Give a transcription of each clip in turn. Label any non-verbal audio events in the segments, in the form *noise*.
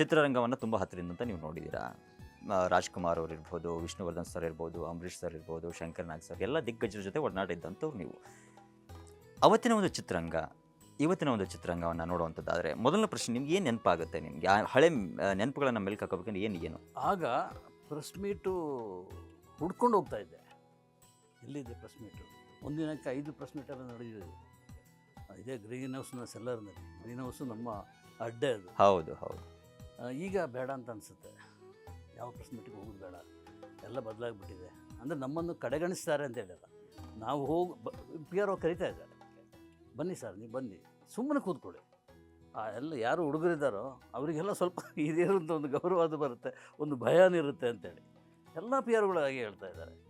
ಚಿತ್ರರಂಗವನ್ನು ತುಂಬ ಹತ್ತಿರದಿಂದ ನೀವು ನೋಡಿದ್ದೀರಾ? ರಾಜ್ಕುಮಾರ್ ಅವ್ರು ಇರ್ಬೋದು ವಿಷ್ಣುವರ್ಧನ್ ಸರ್ ಇರ್ಬೋದು ಅಂಬರೀಷ್ ಸರ್ ಇರ್ಬೋದು ಶಂಕರ್ ನಾಗ್ ಸರ್ ಎಲ್ಲ ದಿಗ್ಗಜರ ಜೊತೆ ಒಡನಾಟ ಇದ್ದಂಥವ್ರು ನೀವು. ಅವತ್ತಿನ ಒಂದು ಚಿತ್ರರಂಗ ಇವತ್ತಿನ ಒಂದು ಚಿತ್ರರಂಗವನ್ನು ನೋಡುವಂಥದ್ದಾದರೆ ಮೊದಲನೇ ಪ್ರಶ್ನೆ ನಿಮ್ಗೆ ಏನು ನೆನಪಾಗುತ್ತೆ ನಿಮಗೆ? ಆ ಹಳೆ ನೆನಪುಗಳನ್ನು ಮೇಲೆ ಹಾಕೋಬೇಕಂದ್ರೆ ಏನು ಏನು? ಆಗ ಪ್ರೆಸ್ ಮೀಟು ಹುಡ್ಕೊಂಡು ಹೋಗ್ತಾ ಇದ್ದೆ. ಎಲ್ಲಿದೆ ಪ್ರೆಸ್ ಮೀಟು? ಒಂದಿನಕ್ಕೆ ಐದು ಪ್ರೆಸ್ ಎಲ್ಲ ನಡೆದಿದೆ. ಇದೇ ಗ್ರೀನ್ ಹೌಸ್ನ ಸೆಲ್ಲರ್ನಲ್ಲಿ. ಗ್ರೀನ್ ಹೌಸು ನಮ್ಮ ಅಡ್ಡೆ ಅದು. ಹೌದು ಹೌದು. ಈಗ ಬೇಡ ಅಂತ ಅನಿಸುತ್ತೆ. ಯಾವ ಪ್ರೆಸ್ ಮೀಟಿಗೆ ಹೋಗೋದು ಬೇಡ. ಎಲ್ಲ ಬದಲಾಗ್ಬಿಟ್ಟಿದೆ. ಅಂದರೆ ನಮ್ಮನ್ನು ಕಡೆಗಣಿಸ್ತಾರೆ ಅಂತ ಹೇಳಿಲ್ಲ. ನಾವು ಹೋಗಿ ಪಿ ಆರ್ ಓ ಕರಿತಾ ಇದ್ದಾರೆ. ಬನ್ನಿ ಸರ್, ನೀವು ಬನ್ನಿ. ಸುಮ್ಮನೆ ಕೂತ್ಕೊಳ್ಳಿ. ಆ, ಎಲ್ಲ ಯಾರು ಹುಡುಗರಿದ್ದಾರೋ, ಅವರಿಗೆಲ್ಲ ಸ್ವಲ್ಪ *laughs* ಹಿರಿಯರಂತ ಒಂದು ಗೌರವ ಅದು ಬರುತ್ತೆ, ಒಂದು ಭಯನೂ ಇರುತ್ತೆ ಅಂತೇಳಿ. ಎಲ್ಲ ಪಿ ಆರ್ಗಳು ಹಾಗೆ ಹೇಳ್ತಾ ಇದ್ದಾರೆ.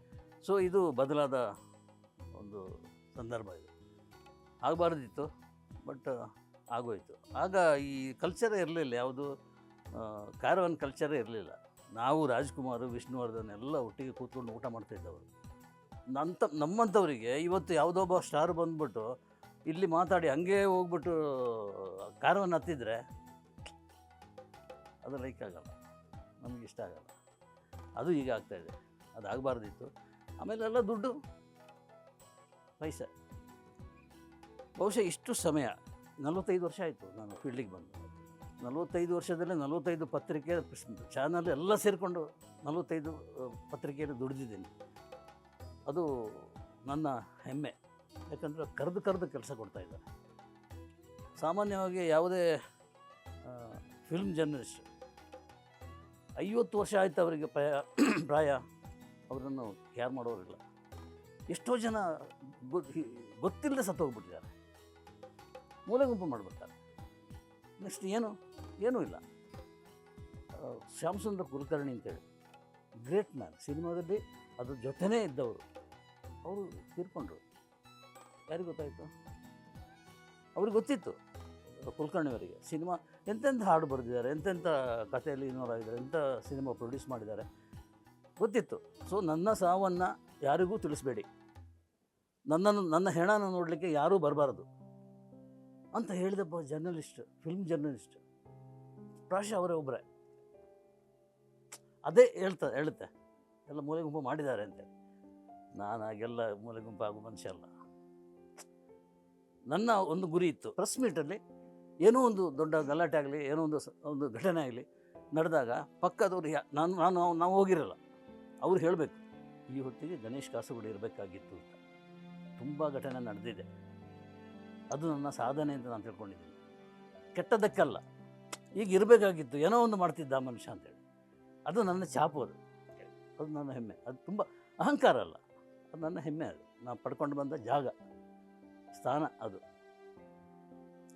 ಸೊ ಇದು ಬದಲಾದ ಒಂದು ಸಂದರ್ಭ ಇದು. ಆಗಬಾರ್ದಿತ್ತು, ಬಟ್, ಆಗೋಯಿತು. ಆಗ ಈ ಕಲ್ಚರೇ ಇರಲಿಲ್ಲ ಯಾವುದು? ಕ್ಯಾರವನ್ ಕಲ್ಚರೇ ಇರಲಿಲ್ಲ. ನಾವು ರಾಜ್ಕುಮಾರ್, ವಿಷ್ಣುವರ್ಧನ್ ಎಲ್ಲ ಒಟ್ಟಿಗೆ ಕೂತ್ಕೊಂಡು ಊಟ ಮಾಡ್ತಾಯಿದ್ದವರು ನಂತ, ನಮ್ಮಂಥವರಿಗೆ ಇವತ್ತು ಯಾವುದೋ ಒಬ್ಬ ಸ್ಟಾರ್ ಬಂದ್ಬಿಟ್ಟು ಇಲ್ಲಿ ಮಾತಾಡಿ ಹಂಗೆ ಹೋಗ್ಬಿಟ್ಟು ಕಾರವನ್ನು ಹತ್ತಿದ್ರೆ ಅದು ಲೈಕ್ ಆಗಲ್ಲ. ನಮಗೆ ಇಷ್ಟ ಆಗಲ್ಲ. ಅದು ಈಗ ಆಗ್ತಾಯಿದೆ ಅದು ಆಗಬಾರ್ದಿತ್ತು. ಆಮೇಲೆ ಎಲ್ಲ ದುಡ್ಡು, ಪೈಸೆ. ಬಹುಶಃ ಇಷ್ಟು ಸಮಯ, ನಲವತ್ತೈದು ವರ್ಷ ಆಯಿತು ನಾನು ಫೀಲ್ಡಿಗೆ ಬಂದು. ನಲವತ್ತೈದು ವರ್ಷದಲ್ಲಿ ನಲವತ್ತೈದು ಪತ್ರಿಕೆ ಚಾನಲ್ ಎಲ್ಲ ಸೇರಿಕೊಂಡು ನಲವತ್ತೈದು ಪತ್ರಿಕೆಯನ್ನು ದುಡಿದಿದ್ದೀನಿ. ಅದು ನನ್ನ ಹೆಮ್ಮೆ. ಯಾಕಂದರೆ ಕರೆದು ಕರೆದು ಕೆಲಸ ಕೊಡ್ತಾ ಇದ್ದಾರೆ. ಸಾಮಾನ್ಯವಾಗಿ ಯಾವುದೇ ಫಿಲ್ಮ್ ಜರ್ನಲಿಸ್ಟ್ ಐವತ್ತು ವರ್ಷ ಆಯಿತು ಅವರಿಗೆ ಪ್ರಾಯ ಪ್ರಾಯ ಅವರನ್ನು ಕೇರ್ ಮಾಡೋರಿಲ್ಲ. ಎಷ್ಟೋ ಜನ ಗೊತ್ತಿಲ್ಲದೆ ಸತ್ತೋಗ್ಬಿಟ್ಟಿದ್ದಾರೆ. ಮೂಲೆ ಗುಂಪು ಮಾಡಿಬಿಡ್ತಾರೆ. ನೆಕ್ಸ್ಟ್ ಏನು? ಏನೂ ಇಲ್ಲ. ಶ್ಯಾಮಸುಂದರ ಶ್ಯಾಮ್ ಸುಂದರ್ ಕುಲಕರ್ಣಿ ಅಂತೇಳಿ. ಗ್ರೇಟ್ ಮ್ಯಾನ್ ಸಿನಿಮಾದಲ್ಲಿ ಅದ್ರ ಜೊತೆನೇ ಇದ್ದವರು. ಅವರು ತೀರ್ಕೊಂಡ್ರು. ಯಾರಿಗೆ ಗೊತ್ತಾಯಿತು? ಅವ್ರಿಗೆ ಗೊತ್ತಿತ್ತು ಕುಲಕರ್ಣಿಯವರಿಗೆ. ಸಿನಿಮಾ ಎಂತೆಂಥ ಹಾಡು ಬರೆದಿದ್ದಾರೆ, ಎಂತೆಂಥ ಕಥೆಯಲ್ಲಿ ಇನ್ವಾಲ್ವ್ ಆಗಿದ್ದಾರೆ, ಎಂಥ ಸಿನಿಮಾ ಪ್ರೊಡ್ಯೂಸ್ ಮಾಡಿದ್ದಾರೆ. ಗೊತ್ತಿತ್ತು. ಸೊ ನನ್ನ ಸಾವನ್ನು ಯಾರಿಗೂ ತಿಳಿಸ್ಬೇಡಿ. ನನ್ನನ್ನು, ನನ್ನ ಹೆಣನ ನೋಡಲಿಕ್ಕೆ ಯಾರೂ ಬರಬಾರದು. ಅಂತ ಹೇಳಿದಪ್ಪ ಜರ್ನಲಿಸ್ಟ್ ಫಿಲ್ಮ್ ಜರ್ನಲಿಸ್ಟ್ ಪ್ರಾಯಶಃ ಅವರೇ ಒಬ್ಬರೇ ಅದೇ ಹೇಳ್ತ ಹೇಳುತ್ತೆ ಎಲ್ಲ ಮೂಲೆ ಗುಂಪು ಮಾಡಿದ್ದಾರೆ ಅಂತೆ. ನಾನು ಹಾಗೆಲ್ಲ ಮೂಲೆ ಗುಂಪು ಆಗೋ ಮನುಷ್ಯ ಅಲ್ಲ. ನನ್ನ ಒಂದು ಗುರಿ ಇತ್ತು. ಪ್ರೆಸ್ ಮೀಟಲ್ಲಿ ಏನೋ ಒಂದು ದೊಡ್ಡ ಗಲಾಟೆ ಆಗಲಿ, ಏನೋ ಒಂದು ಒಂದು ಘಟನೆ ಆಗಲಿ ನಡೆದಾಗ ಪಕ್ಕದವ್ರು ನಾನು ನಾನು, ನಾವು ಹೋಗಿರಲ್ಲ. ಅವ್ರು ಹೇಳಬೇಕು, ಈ ಹೊತ್ತಿಗೆ ಗಣೇಶ್ ಕಾಸರಗೋಡು ಇರಬೇಕಾಗಿತ್ತು ಅಂತ. ತುಂಬ ಘಟನೆ ನಡೆದಿದೆ. ಅದು ನನ್ನ ಸಾಧನೆ ಅಂತ ನಾನು ತಿಳ್ಕೊಂಡಿದ್ದೀನಿ. ಕೆಟ್ಟದಕ್ಕಲ್ಲ ಈಗ ಇರಬೇಕಾಗಿತ್ತು. ಏನೋ ಒಂದು ಮಾಡ್ತಿದ್ದ ಮನುಷ್ಯ ಅಂತೇಳಿ ಅದು ನನ್ನ ಚಾಪು ಅದು. ಅದು ನನ್ನ ಹೆಮ್ಮೆ. ಅದು ತುಂಬ ಅಹಂಕಾರ ಅಲ್ಲ. ಅದು ನನ್ನ ಹೆಮ್ಮೆ ಅದು. ನಾನು ಪಡ್ಕೊಂಡು ಬಂದ ಜಾಗ. ಸ್ಥಾನ ಅದು.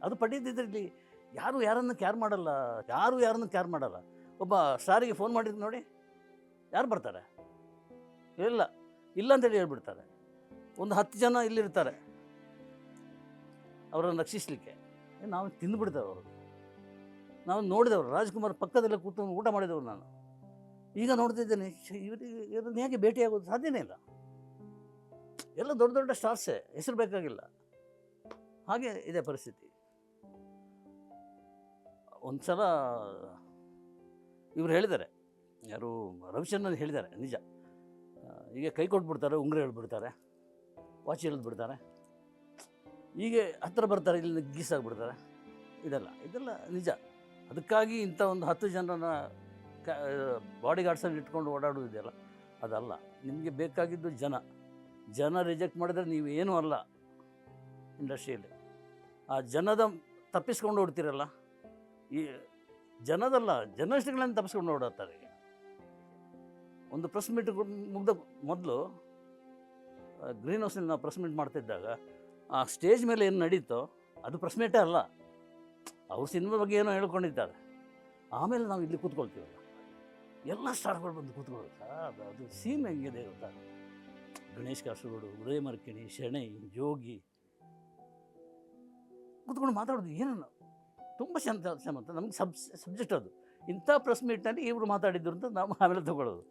ಅದು ಪಡೆದಿದ್ರಲ್ಲಿ ಯಾರು ಯಾರನ್ನು ಕ್ಯಾರ್ ಮಾಡಲ್ಲ? ಯಾರು ಯಾರನ್ನು ಕ್ಯಾರ್ ಮಾಡಲ್ಲ? ಒಬ್ಬ ಸ್ಟಾರಿಗೆ ಫೋನ್ ಮಾಡಿದ್ರು ನೋಡಿ, ಯಾರು ಬರ್ತಾರೆ? ಇಲ್ಲ. ಇಲ್ಲ ಅಂತೇಳಿ ಹೇಳ್ಬಿಡ್ತಾರೆ. ಒಂದು ಹತ್ತು ಜನ ಇಲ್ಲಿರ್ತಾರೆ. ಅವರನ್ನು ರಕ್ಷಿಸಲಿಕ್ಕೆ. ನಾವು ತಿಂದುಬಿಡ್ತೇವೆ ಅವರು. ನಾವು ನೋಡಿದವರು, ರಾಜ್ಕುಮಾರ್ ಪಕ್ಕದಲ್ಲೇ ಕೂತ್ಕೊಂಡು ಊಟ ಮಾಡಿದವರು ನಾನು. ಈಗ ನೋಡ್ತಿದ್ದೇನೆ ಇವರಿಗೆ, ಇವ್ರನ್ನ ಹೇಗೆ ಭೇಟಿಯಾಗೋದು ಸಾಧ್ಯನೇ ಇಲ್ಲ. ಎಲ್ಲ ದೊಡ್ಡ ದೊಡ್ಡ ಸ್ಟಾರ್ಸೇ ಹೆಸರು ಬೇಕಾಗಿಲ್ಲ. ಹಾಗೆ ಇದೆ ಪರಿಸ್ಥಿತಿ. ಒಂದು ಸಲ ಇವ್ರು ಹೇಳಿದ್ದಾರೆ, ಯಾರು, ರವಿಚಂದ್ರನ್ ಹೇಳಿದ್ದಾರೆ, ನಿಜ. ಹೀಗೆ ಕೈ ಕೊಟ್ಬಿಡ್ತಾರೆ, ಉಂಗುರ ಹೇಳ್ಬಿಡ್ತಾರೆ, ವಾಚ್ ಬಿಡ್ತಾರೆ ಹೀಗೆ ಹತ್ರ ಬರ್ತಾರೆ ಇಲ್ಲಿ ಗೀಸಾಗ್ಬಿಡ್ತಾರೆ. ಇದೆಲ್ಲ ಇದೆಲ್ಲ ನಿಜ. ಅದಕ್ಕಾಗಿ ಇಂಥ ಒಂದು ಹತ್ತು ಜನರನ್ನ ಬಾಡಿ ಗಾರ್ಡ್ಸನ್ನು ಇಟ್ಕೊಂಡು ಓಡಾಡೋದಿದೆಯಲ್ಲ ಅದಲ್ಲ. ನಿಮಗೆ ಬೇಕಾಗಿದ್ದು ಜನ. ಜನ ರಿಜೆಕ್ಟ್ ಮಾಡಿದ್ರೆ ನೀವು ಏನೂ ಅಲ್ಲ ಇಂಡಸ್ಟ್ರಿಯಲ್ಲಿ. ಆ ಜನದ ತಪ್ಪಿಸ್ಕೊಂಡು ಓಡ್ತೀರಲ್ಲ? ಈ ಜನದಲ್ಲ, ಜರ್ನಲಿಸ್ಟ್ಗಳನ್ನು ತಪ್ಪಿಸ್ಕೊಂಡು ಓಡಾಡ್ತಾರೆ ಒಂದು ಪ್ರೆಸ್ ಮೀಟ್ ಮುಗ್ದ ಮೊದಲು ಗ್ರೀನ್ ಹೌಸ್ನಲ್ಲಿ ನಾವು ಪ್ರೆಸ್ ಮೀಟ್ ಮಾಡ್ತಿದ್ದಾಗ, ಆ ಸ್ಟೇಜ್ ಮೇಲೆ ಏನು ನಡೀತೋ ಅದು ಪ್ರೆಸ್ ಮೀಟೇ ಅಲ್ಲ. ಅವ್ರ ಸಿನಿಮಾ ಬಗ್ಗೆ ಏನೋ ಹೇಳ್ಕೊಂಡಿದ್ದಾರೆ. ಆಮೇಲೆ ನಾವು ಇಲ್ಲಿ ಕೂತ್ಕೊಳ್ತೀವಲ್ಲ. ಎಲ್ಲ ಸ್ಟಾರ್ಗಳು ಬಂದು ಕೂತ್ಕೊಳ್ಳೋದು. ಅದು ಅದು ಸೀನ್ ಹೆಂಗಿದೆ ಗೊತ್ತಾ? ಗಣೇಶ್ ಕಾಸರಗೋಡು, ಉದಯ ಮರ್ಕಿಣಿ ಶೆಣೈ ಜೋಗಿ. ಕೂತ್ಕೊಂಡು ಮಾತಾಡೋದು ಏನನ್ನ? ತುಂಬ ಚಂದ ಅಂತ ನಮ್ಗೆ ಸಬ್ ಸಬ್ಜೆಕ್ಟ್ ಅದು. ಇಂಥ ಪ್ರೆಸ್ ಮೀಟ್ನಲ್ಲಿ ಇವರು ಮಾತಾಡಿದ್ರು ಅಂತ ನಾವು ಆಮೇಲೆ ತಗೊಳ್ಳೋದು.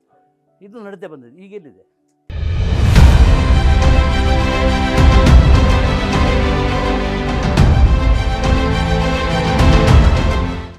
ಇದು ನಡೀತಾ ಬಂದಿದೆ. ಈಗೆಲ್ಲಿದೆ